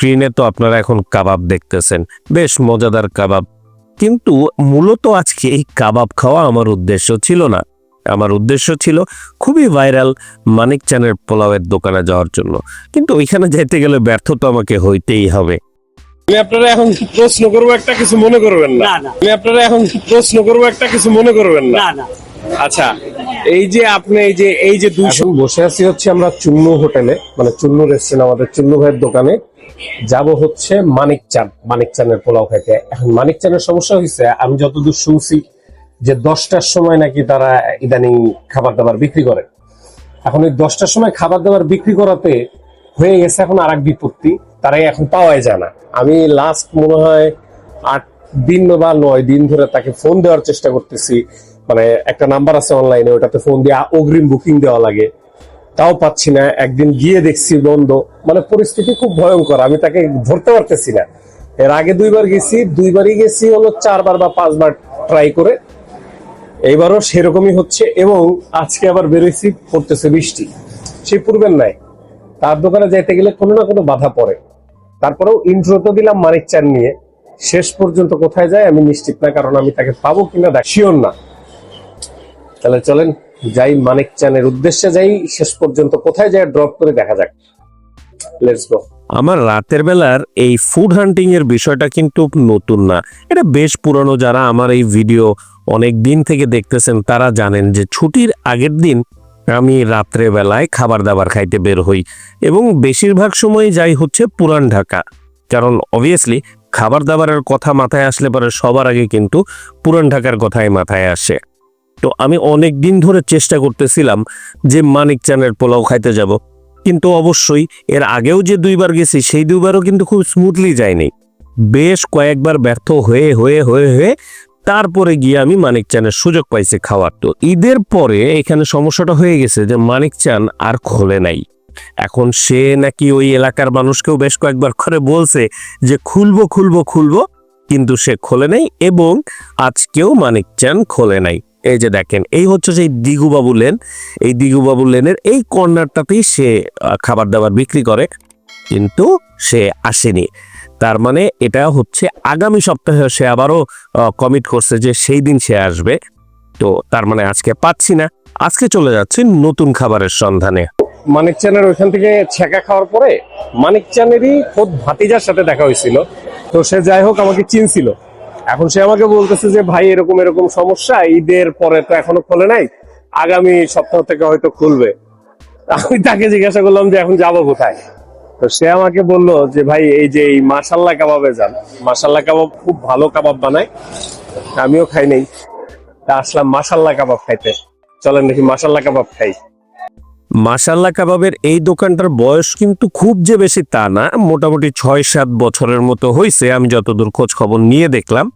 স্ক্রিনে তো আপনারা এখন কাবাব দেখতেছেন। বেশ মজাদার কাবাব। কিন্তু মূলত আজকে এই কাবাব খাওয়া আমার উদ্দেশ্য ছিল না। আমার উদ্দেশ্য ছিল খুবই ভাইরাল মানিক চানের পোলাওয়ের দোকানে যাওয়ার জন্য। কিন্তু ওইখানে যেতে গেলে ব্যর্থ তো আমাকে হইতেই হবে। আমি আপনারা এখন প্রশ্ন করব একটা কিছু মনে করবেন না। না, না। আমি আপনারা এখন প্রশ্ন করব একটা কিছু মনে করবেন না। না না। আচ্ছা এই যে আপনি এই যে এই যে দুইশো বসে আছি হচ্ছে আমরা চুন্নু হোটেলে মানে চুন্নু রেস্টুরেন্ট আমাদের চুন্নু ভাইয়ের দোকানে। যাব হচ্ছে মানিক চান মানিক চানের পোলাও খাইতে এখন মানিক চানের সমস্যা হয়েছে আমি যতদূর শুনছি যে দশটার সময় নাকি তারা ইদানিং খাবার দাবার বিক্রি করে। এখন ওই দশটার সময় খাবার দাবার বিক্রি করাতে হয়ে গেছে এখন আর এক বিপত্তি, তারাই এখন পাওয়াই যায় না। আমি লাস্ট মনে হয় আট দিন বা নয় দিন ধরে তাকে ফোন দেওয়ার চেষ্টা করতেছি। মানে একটা নাম্বার আছে অনলাইনে ওটাতে ফোন দিয়ে অগ্রিম বুকিং দেওয়া লাগে। তাও পাচ্ছি না। একদিন গিয়ে দেখছি বন্ধ। মানে পরিস্থিতি খুব ভয়ঙ্কর। আমি তাকে ধরতে পারতেছি না। এর আগে দুইবার গেছি, দুইবারই গেছি হলো চারবার বা পাঁচবার ট্রাই করে। এইবারও সেরকমই হচ্ছে এবং আজকে আবার বেরোইছি, পড়তেছে বৃষ্টি। সে পূর্বের নাই তার দোকানে যাইতে গেলে কোনো না কোনো বাধা পড়ে। তারপরেও ইন্ট্রো তো দিলাম মানিক চান নিয়ে। শেষ পর্যন্ত কোথায় যায় আমি নিশ্চিত না, কারণ আমি তাকে পাবো কিনা দেখ শিওর না। তাহলে চলেন যাই মানিক চানের উদ্দেশ্যে, যাই শেষ পর্যন্ত কোথায় যায় ড্রপ করে দেখা যাক। লেটস গো আমার রাতের বেলার এই ফুড হান্টিং এর বিষয়টা কিন্তু নতুন না। এটা বেশ পুরনো, যারা আমার এই ভিডিও অনেক দিন থেকে দেখতেছেন, তারা জানেন যে ছুটির আগের দিন আমি রাত্রে বেলায় খাবার দাবার খাইতে বের হই। এবং বেশিরভাগ সময় যাই হচ্ছে পুরান ঢাকা। কারণ অবভিয়াসলি খাবার দাবারের কথা মাথায় আসলে পরে সবার আগে কিন্তু পুরান ঢাকার কথাই মাথায় আসে। তো আমি অনেক দিন ধরে চেষ্টা করতেছিলাম যে মানিক চানের পোলাও খাইতে যাব। কিন্তু অবশ্যই এর আগেও যে দুইবার গেছি, সেই দুইবারও কিন্তু খুব স্মুথলি যায়নি। বেশ কয়েকবার ব্যর্থ হয়ে হয়ে হয়ে হয়ে তারপরে গিয়ে আমি মানিক চানের সুযোগ পাইছি খাওয়ার। তো ঈদের পরে এখানে সমস্যাটা হয়ে গেছে যে মানিক চান আর খোলে নাই। এখন সে নাকি ওই এলাকার মানুষকেও বেশ কয়েকবার করে বলছে যে খুলবো খুলবো খুলবো, কিন্তু সে খোলে নাই এবং আজকেও মানিক চান খোলে নাই। এই যে দেখেন, এই হচ্ছে সেই দিগুবাবু লেন, এই দিগুবাবু লেনের এই কর্নারটাতেই সে খাবার দাবার বিক্রি করে, কিন্তু সে আসেনি। তার মানে এটা হচ্ছে আগামী সপ্তাহে সে আবারও কমিট করছে যে সেই দিন সে আসবে। তো তার মানে আজকে পাচ্ছি না। আজকে চলে যাচ্ছি নতুন খাবারের সন্ধানে। মানিক চানের ওইখান থেকে ছেঁকা খাওয়ার পরে মানিক চানেরই খোদ ভাতিজার সাথে দেখা হয়েছিল। তো সে যাই হোক আমাকে চিনছিল। এখন সে আমাকে বলতেছে যে, ভাই, এরকম এরকম সমস্যা, ঈদের পরে তো এখনও খোলে নাই, আগামী সপ্তাহ থেকে হয়তো খুলবে। আমি তাকে জিজ্ঞাসা করলাম যে, এখন যাব কোথায়? তো সে আমাকে বলল যে, ভাই, এই যে, এই মাসাল্লা কাবাবে যান। মাসাল্লা কাবাব খুব ভালো কাবাব বানায়, আমিও খাই নেই। তা আসলাম মাসাল্লা কাবাব খাইতে। চলেন দেখি মাসাল্লা কাবাব খাই। মাসাল্লা কাবাবের এই দোকানটার বয়স কিন্তু খুব যে বেশি তা না, মোটামুটি ছয় সাত বছরের মতো হয়েছে আমি যতদূর খোঁজ খবর নিয়ে দেখলাম।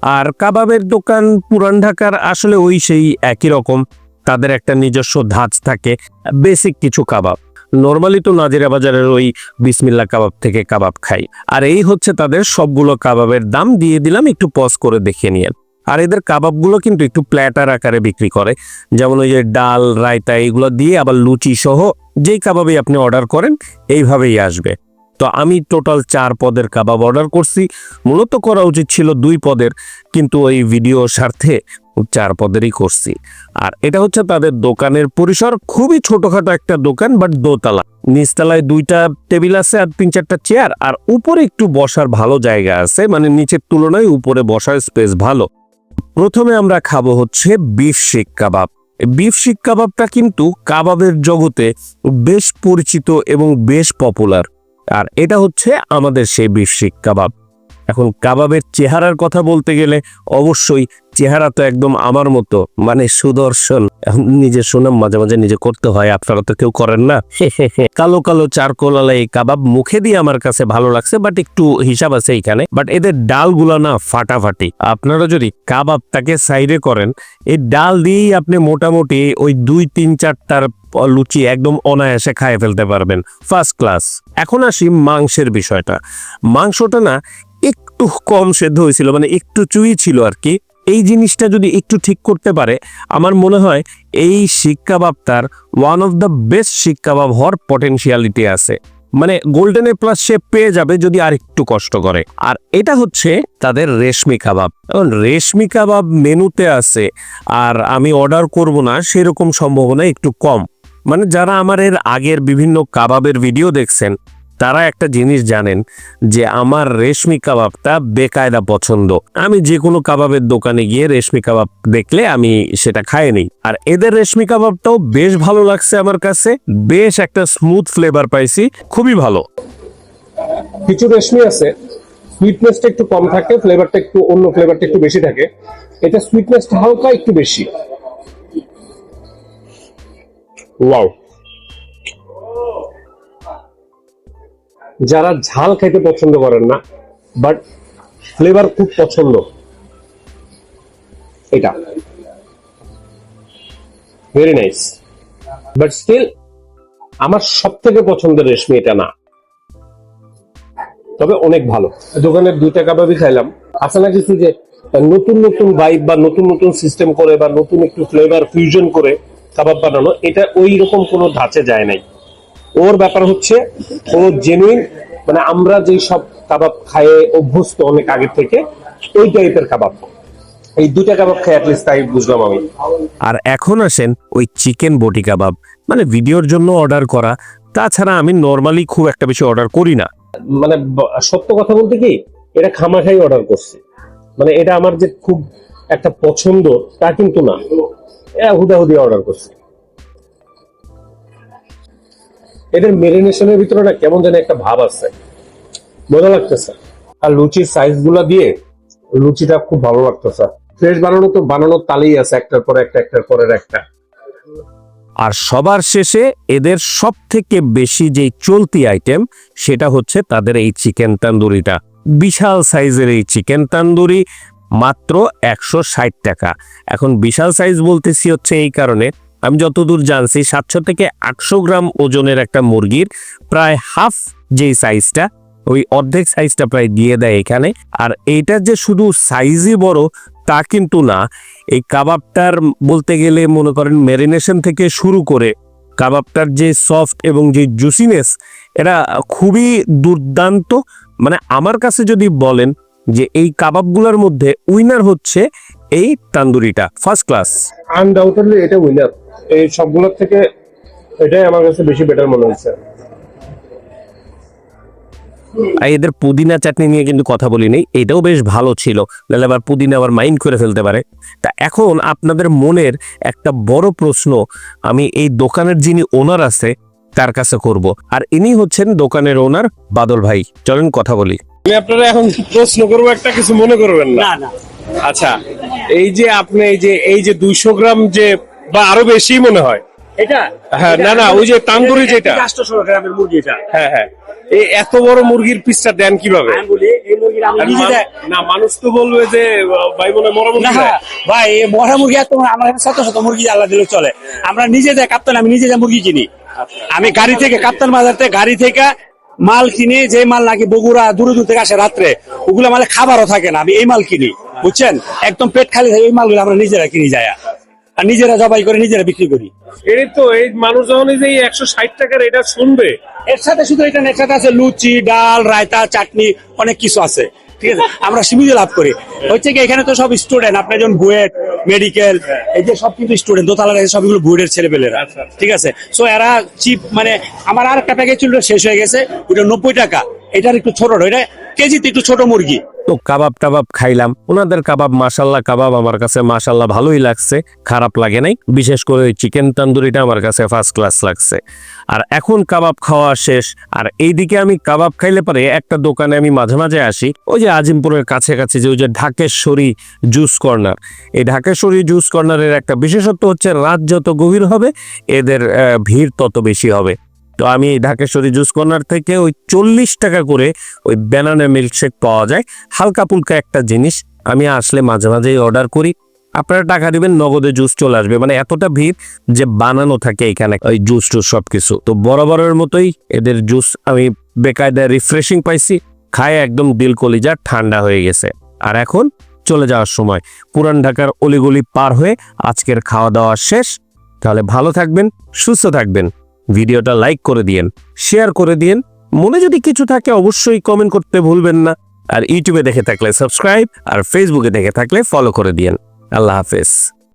আর কাবাবের দোকান পুরান ঢাকার আসলে ওই সেই একই রকম। তাদের একটা নিজস্ব ধাঁচ থাকে বেসিক কিছু কাবাব। নর্মালি তো নাজিরা বাজারের ওই বিসমিল্লা কাবাব থেকে কাবাব খাই। আর এই হচ্ছে তাদের সবগুলো কাবাবের দাম, দিয়ে দিলাম একটু পজ করে দেখে নিয়ে। আর এদের কাবাবগুলো কিন্তু একটু প্ল্যাটার আকারে বিক্রি করে। যেমন ওই যে ডাল, রায়তা, এগুলো দিয়ে আবার লুচি সহ যেই কাবাবই আপনি অর্ডার করেন, এইভাবেই আসবে। তো আমি টোটাল চার পদের কাবাব অর্ডার করছি। মূলত করা উচিত ছিল দুই পদের, কিন্তু ওই ভিডিও স্বার্থে চার পদেরই করছি। আর এটা হচ্ছে তাদের দোকানের পরিসর। খুবই ছোটখাটো একটা দোকান বাট দোতলা। নিচতলায় দুইটা টেবিল আছে আর তিন চারটা চেয়ার আর উপরে একটু বসার ভালো জায়গা আছে মানে নিচের তুলনায় উপরে বসার স্পেস ভালো। প্রথমে আমরা খাব হচ্ছে বিফ শিক কাবাব। বিফ শিক কাবাবটা কিন্তু কাবাবের জগতে বেশ পরিচিত এবং বেশ পপুলার আর এটা হচ্ছে আমাদের সেই বিশ্বিক কাবাব। এখন কাবাবের চেহারার কথা বলতে গেলে অবশ্যই চেহারা তো একদম আমার মতো মানে সুদর্শন। নিজের সুনাম মাঝে মাঝে নিজে করতে হয়, আপনারা তো কেউ করেন না। কালো কালো চারকোলালা এই কাবাব মুখে দিয়ে আমার কাছে ভালো লাগছে, বাট একটু হিসাব আছে এখানে বাট এদের ডালগুলো না ফাটাফাটি। আপনারা যদি কাবাবটাকে সাইডে করেন, এই ডাল দিয়েই আপনি মোটামুটি ওই দুই, তিন, চারটার লুচি একদম অনায়াসে খাইয়ে ফেলতে পারবেন ফার্স্ট ক্লাস এখন আসি মাংসের বিষয়টা। মাংসটা না একটু কম সেদ্ধ হয়েছিল মানে একটু চুই ছিল আর কি এই জিনিসটা যদি একটু ঠিক করতে পারে, আমার মনে হয় এই seekh কাবাবটার one of the best seekh kebab হওয়ার পটেনশিয়ালিটি আছে। মানে গোল্ডেনের প্লাস সে পেয়ে যাবে যদি আর একটু কষ্ট করে। আর এটা হচ্ছে তাদের রেশমি কাবাব। এখন রেশমি কাবাব মেনুতে আছে, আর আমি অর্ডার করব না, সেরকম সম্ভাবনা একটু কম। মানে যারা আমার এর আগের বিভিন্ন কাবাবের ভিডিও দেখছেন তারা একটা জিনিস জানেন যে আমার রেশমি কাবাবটা বেকায়দা পছন্দ। আমি যে কোনো কাবাবের দোকানে গিয়ে রেশমি কাবাব দেখলে আমি সেটা খাই নিই। আর এদের রেশমি কাবাবটাও বেশ ভালো লাগছে আমার কাছে বেশ একটা স্মুথ ফ্লেভার পাইছি খুবই ভালো। কিছু রেশমি আছে সুইটনেসটা একটু কম থাকে ফ্লেভারটা একটু অন্য ফ্লেভারটা একটু বেশি থাকে। এটা সুইটনেসটা হালকা একটু বেশি। ওয়াও যারা ঝাল খেতে পছন্দ করেন না বাট ফ্লেভার খুব পছন্দ। এটা। ভেরি নাইস বাট স্টিল আমার সব থেকে পছন্দের রেশমি এটা না। তবে অনেক ভালো। দোকানের দুইটা কাবাবই খাইলাম। আছে না কিছু যে নতুন নতুন বাইক বা নতুন নতুন সিস্টেম করে বা নতুন একটু ফ্লেভার ফিউশন করে কাবাব বানানো, এটা ওই রকম কোনো ধাঁচে যায় নাই। ওর ব্যাপার হচ্ছে ও জেনুইন মানে আমরা যেই সব কাবাব খায়ে অভ্যস্ত অনেক আগে থেকে ওই টাইপের কাবাব। এই দুইটা কাবাব খাই অ্যাটলিস্ট তাই বুঝলাম আমি। আর এখন আসেন ওই চিকেন বটি কাবাব। মানে ভিডিওর জন্য অর্ডার করা তাছাড়া আমি নর্মালি খুব একটা বেশি অর্ডার করি না। মানে সত্য কথা বলতে কি এটা খামাখাই অর্ডার করছে। মানে এটা আমার যে খুব একটা পছন্দ তা কিন্তু না। হুদাহুদি অর্ডার করছে। এদের মেরিনেশনের ভিতরে না কেমন যেন একটা ভাব আছে। মজা লাগতেছে। আর লুচির সাইজগুলা দিয়ে লুচিটা খুব ভালো লাগতেছে। ফ্রেশ বানানো তো বানানোর তালেই আছে, একটার পর একটা, একটার পরের একটা। আর সবার শেষে এদের সব থেকে বেশি যে চলতি আইটেম সেটা হচ্ছে তাদের এই চিকেন তান্দুরিটা। বিশাল সাইজের এই চিকেন তান্দুরি, মাত্র একশো ষাট টাকা। এখন বিশাল সাইজ বলতেছি হচ্ছে এই কারণে আমি যতদূর জানছি, সাতশো থেকে আটশো গ্রাম ওজনের একটা মুরগির প্রায় হাফ যেই সাইজটা, ওই অর্ধেক সাইজটা প্রায় দিয়ে দেয় এখানে। আর এইটা যে শুধু সাইজই বড়, তা কিন্তু না। এই কাবাবটার বলতে গেলে মনে করেন ম্যারিনেশন থেকে শুরু করে কাবাবটার যে সফট এবং যে জুসিনেস, এটা খুবই দুর্দান্ত। মানে আমার কাছে যদি বলেন যে এই কাবাবগুলোর মধ্যে উইনার হচ্ছে এই তান্দুরিটা, ফার্স্ট ক্লাস। আনডাউটেডলি এটা উইনার এই সবগুলোর থেকে এটাই আমার কাছে বেশি বেটার মনে হচ্ছে। এদের পুদিনা চাটনি নিয়ে কিন্তু কথা বলি নেই এটাও বেশ ভালো ছিল। নাহলে আবার পুদিনা আবার মাইন্ড করে ফেলতে পারে। তা এখন আপনাদের মনের একটা বড় প্রশ্ন আমি এই দোকানের যিনি ওনার আছে তার কাছে করব। আর ইনি হচ্ছেন দোকানের ওনার বাদল ভাই। চলেন কথা বলি। আমি আপনারা এখন প্রশ্ন করব একটা কিছু মনে করবেন না? না না। আচ্ছা এই যে আপনি এই যে এই যে দুইশো গ্রাম যে বা আরও বেশি মনে হয়। এটা? হ্যাঁ, না, না, ওই যে তান্দুরি যেটা। রাষ্ট্রশো গ্রামের মুরগি এটা। হ্যাঁ হ্যাঁ। এই এত বড় মুরগির পিসটা দেন কীভাবে? বলি না মানুষ তো বলবে যে ভাই বোনে মরা মুরগি না ভাই এই মরা মুরগি এত আমার শত শত মুরগি আল্লাহ দিলে চলে। আমরা নিজে দেয় কাপ্তান আমি নিজে দেয় মুরগি কিনি। আমি গাড়ি থেকে কাপ্তান বাজার থেকে গাড়ি থেকে মাল কিনে যে মাল নাকি বগুড়া দূরে দূর থেকে আসে রাত্রে ওগুলো মালে খাবারও থাকে না আমি এই মাল কিনি বুঝছেন? একদম পেট খালি থাকে এই মালগুলো আমরা নিজেরা কিনি যায়। আর নিজেরা জবাই করে নিজেরা বিক্রি করি। এই তো এই মানুষ যখন এই যে একশো ষাট টাকার এটা শুনবে। এর সাথে শুধু এটা এর সাথে আছে লুচি ডাল রায়তা চাটনি অনেক কিছু আছে। ঠিক আছে? আমরা সীমিত লাভ করি। হচ্ছে কি এখানে তো সব স্টুডেন্ট আপনার যেমন বুয়েট মেডিকেল এই যে সব কিন্তু স্টুডেন্ট দোতলা রয়েছে সবগুলো বুয়েটের ছেলেপেলেরা। ঠিক আছে? সো এরা চিপ মানে আমার আর একটা প্যাকেজ ছিল শেষ হয়ে গেছে। ওটা নব্বই টাকা। এটার একটু ছোট এটা কেজিতে একটু ছোট মুরগি। তো কাবাব টাবাব খাইলাম। ওনাদের কাবাব মাসাল্লাহ কাবাব আমার কাছে মাসাল্লাহ ভালোই লাগছে, খারাপ লাগে নাই। বিশেষ করে ওই চিকেন তান্দুরিটা আমার কাছে ফার্স্ট ক্লাস লাগছে। আর এখন কাবাব খাওয়া শেষ। আর এইদিকে আমি কাবাব খাইলে পরে একটা দোকানে আমি মাঝে মাঝে আসি, ওই যে আজিমপুরের কাছে কাছে যে ওই যে ঢাকেশ্বরী জুস কর্নার। এই ঢাকেশ্বরী জুস কর্নারের একটা বিশেষত্ব হচ্ছে, রাত যত গভীর হবে, এদের ভিড় তত বেশি হবে। তো আমি ঢাকেশ্বরী জুস কর্নার থেকে ওই চল্লিশ টাকা করে ওই ব্যানানা মিল্কশেক পাওয়া যায়। হালকা পুলকা একটা জিনিস আমি আসলে মাঝে মাঝেই অর্ডার করি। আপনারা টাকা দিবেন, নগদে জুস চলে আসবে। মানে এতটা ভিড় যে বানানো থাকে এখানে ওই জুস টুস সব কিছু তো বরাবরের মতোই এদের জুস আমি বেকায়দায় রিফ্রেশিং পাইছি। খায় একদম দিল কলিজা, ঠান্ডা হয়ে গেছে। আর এখন চলে যাওয়ার সময়। পুরান ঢাকার অলিগলি পার হয়ে আজকের খাওয়া দাওয়া শেষ। তাহলে ভালো থাকবেন, সুস্থ থাকবেন। ভিডিওটা লাইক করে দিয়েন, শেয়ার করে দিয়েন। মনে যদি কিছু থাকে, অবশ্যই কমেন্ট করতে ভুলবেন না। আর ইউটিউবে দেখে থাকলে সাবস্ক্রাইব আর ফেসবুকে দেখে থাকলে ফলো করে দিয়েন। আল্লাহ হাফেজ।